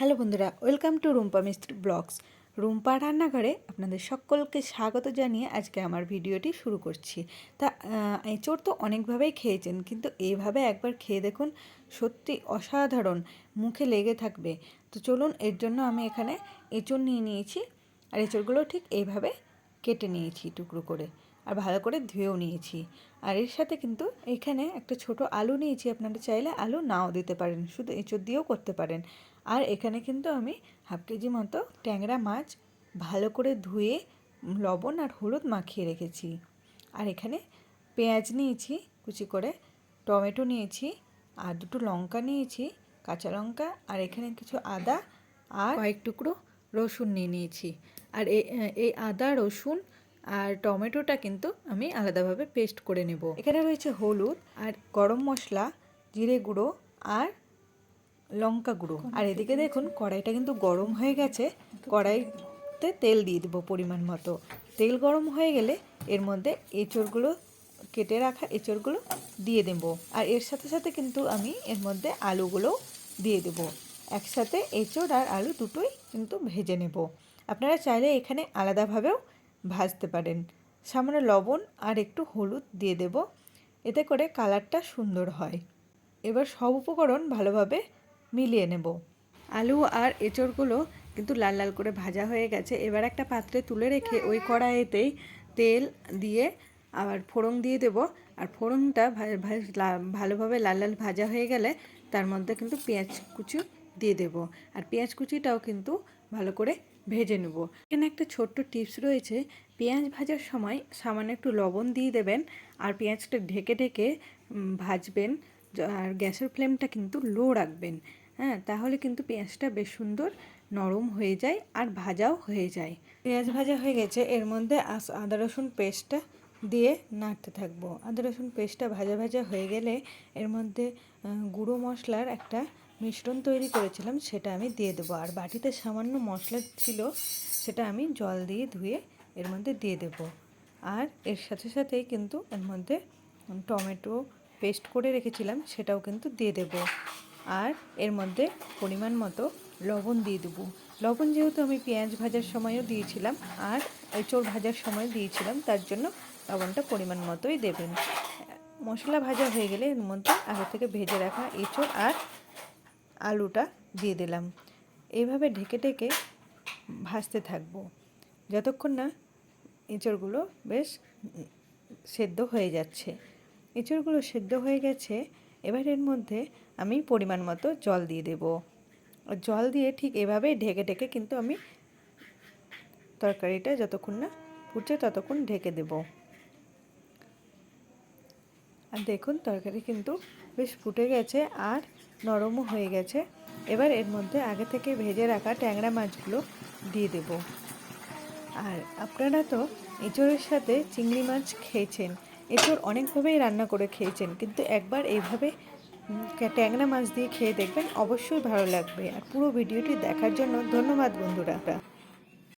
Hello বন্ধুরা, welcome to Rumpa মিস্ত্রি blogs. Rumpa রান্নাঘরে আপনাদের সকলকে স্বাগত জানিয়ে আজকে আমার ভিডিওটি শুরু করছি। তা এঁচোড় তো অনেকভাবেই খেয়েছেন, কিন্তু এইভাবে একবার খেয়ে দেখুন, সত্যি অসাধারণ, মুখে লেগে থাকবে। তো চলুন, এর জন্য আমি এখানে এঁচোড় নিয়ে নিয়েছি, আর এঁচোড়গুলো ঠিক এইভাবে কেটে নিয়েছি টুকরো করে। আর ভালো করে ধুয়েও নিয়েছি। আর এর সাথে কিন্তু এখানে একটা ছোট আলু নিয়েছি, আপনারা চাইলে আলু নাও দিতে পারেন, শুধু এঁচোড় দিয়েও করতে পারেন। আর এখানে কিন্তু আমি হাফ কেজি মতো ট্যাংরা মাছ ভালো করে ধুয়ে, লবণ আর হলুদ মাখিয়ে রেখেছি। আর এখানে পেঁয়াজ নিয়েছি, কুচি করে টমেটো নিয়েছি, আর দুটো লঙ্কা নিয়েছি, কাঁচা লঙ্কা, আর এখানে কিছু আদা আর কয়েক টুকরো রসুন নিয়ে নিয়েছি। আর এই এই আদা, রসুন আর টমেটোটা কিন্তু আমি আলাদাভাবে পেস্ট করে নেব। এখানে রয়েছে হলুদ আর গরম মশলা জিরে গুঁড়ো আর লঙ্কা গুঁড়ো। আর এদিকে দেখুন কড়াইটা কিন্তু গরম হয়ে গেছে। কড়াইতে তেল দিয়ে দেবো পরিমাণ মতো। তেল গরম হয়ে গেলে এর মধ্যে এঁচড়গুলো কেটে রাখা এঁচড়গুলো দিয়ে দেবো। আর এর সাথে সাথে কিন্তু আমি এর মধ্যে আলুগুলোও দিয়ে দেবো। একসাথে এঁচড় আর আলু দুটোই কিন্তু ভেজে নেব। আপনারা চাইলে এখানে আলাদাভাবেও ভাজতে পারেন। সামান্য লবণ আর একটু হলুদ দিয়ে দেব। এতে করে কালারটা সুন্দর হয়। এবার সব উপকরণ ভালোভাবে মিলিয়ে নেব। আলু আর এঁচড়গুলো কিন্তু লাল লাল করে ভাজা হয়ে গেছে। এবার একটা পাত্রে তুলে রেখে ওই কড়াইতেই তেল দিয়ে আবার ফোড়ন দিয়ে দেব। আর ফোড়নটা ভালোভাবে লাল লাল ভাজা হয়ে গেলে তার মধ্যে কিন্তু পেঁয়াজ কুচি দিয়ে দেব। আর পেঁয়াজ কুচিটাও কিন্তু ভালো করে ভেজে নেব। এখানে একটা ছোট্ট টিপস রয়েছে, পেঁয়াজ ভাজার সময় সামান্য একটু লবণ দিয়ে দেবেন আর পেঁয়াজটা ঢেকে ঢেকে ভাজবেন আর গ্যাসের ফ্লেমটা কিন্তু লো রাখবেন। হ্যাঁ তাহলে কিন্তু পেঁয়াজটা বেশ সুন্দর নরম হয়ে যায় আর ভাজাও হয়ে যায়। পেঁয়াজ ভাজা হয়ে গেছে, এর মধ্যে আদা রসুন পেস্টটা দিয়ে নাড়তে থাকব। আদা রসুন পেস্টটা ভাজা ভাজা হয়ে গেলে এর মধ্যে গুঁড়ো মশলার একটা মিশ্রণ তৈরি করেছিলাম, সেটা আমি দিয়ে দেবো। আর বাটিতে সামান্য মশলা ছিল, সেটা আমি জল দিয়ে ধুয়ে এর মধ্যে দিয়ে দেবো। আর এর সাথে সাথেই কিন্তু এর মধ্যে টমেটো পেস্ট করে রেখেছিলাম, সেটাও কিন্তু দিয়ে দেব। আর এর মধ্যে পরিমাণ মতো লবণ দিয়ে দেবো। লবণ যেহেতু আমি পেঁয়াজ ভাজার সময়ও দিয়েছিলাম, আর এঁচড় ভাজার সময় দিয়েছিলাম, তার জন্য লবণটা পরিমাণ মতোই দেবেন। মশলা ভাজা হয়ে গেলে এর মধ্যে আগে থেকে ভেজে রাখা এঁচড় আর আলুটা দিয়ে দিলাম। এইভাবে ঢেকে ঢেকে ভাজতে থাকব। যতক্ষণ না এঁচড়গুলো বেশ সেদ্ধ হয়ে যাচ্ছে। এঁচড়গুলো সেদ্ধ হয়ে গেছে, এবার এর মধ্যে আমি পরিমাণ মতো জল দিয়ে দেব। জল দিয়ে ঠিক এভাবেই ঢেকে ঢেকে কিন্তু আমি তরকারিটা যতক্ষণ না ফুটছে ততক্ষণ ঢেকে দেব। আর দেখুন, তরকারি কিন্তু বেশ ফুটে গেছে আর নরমও হয়ে গেছে। এবার এর মধ্যে আগে থেকে ভেজে রাখা ট্যাংরা মাছগুলো দিয়ে দেব। আর আপনারা তো এঁচড়ের সাথে চিংড়ি মাছ খেয়েছেন, এঁচড় অনেকভাবেই রান্না করে খেয়েছেন, কিন্তু একবার এইভাবে ট্যাংরা মাছ দিয়ে খেয়ে দেখবেন অবশ্যই ভালো লাগবে। আর পুরো ভিডিওটি দেখার জন্য ধন্যবাদ বন্ধুরা।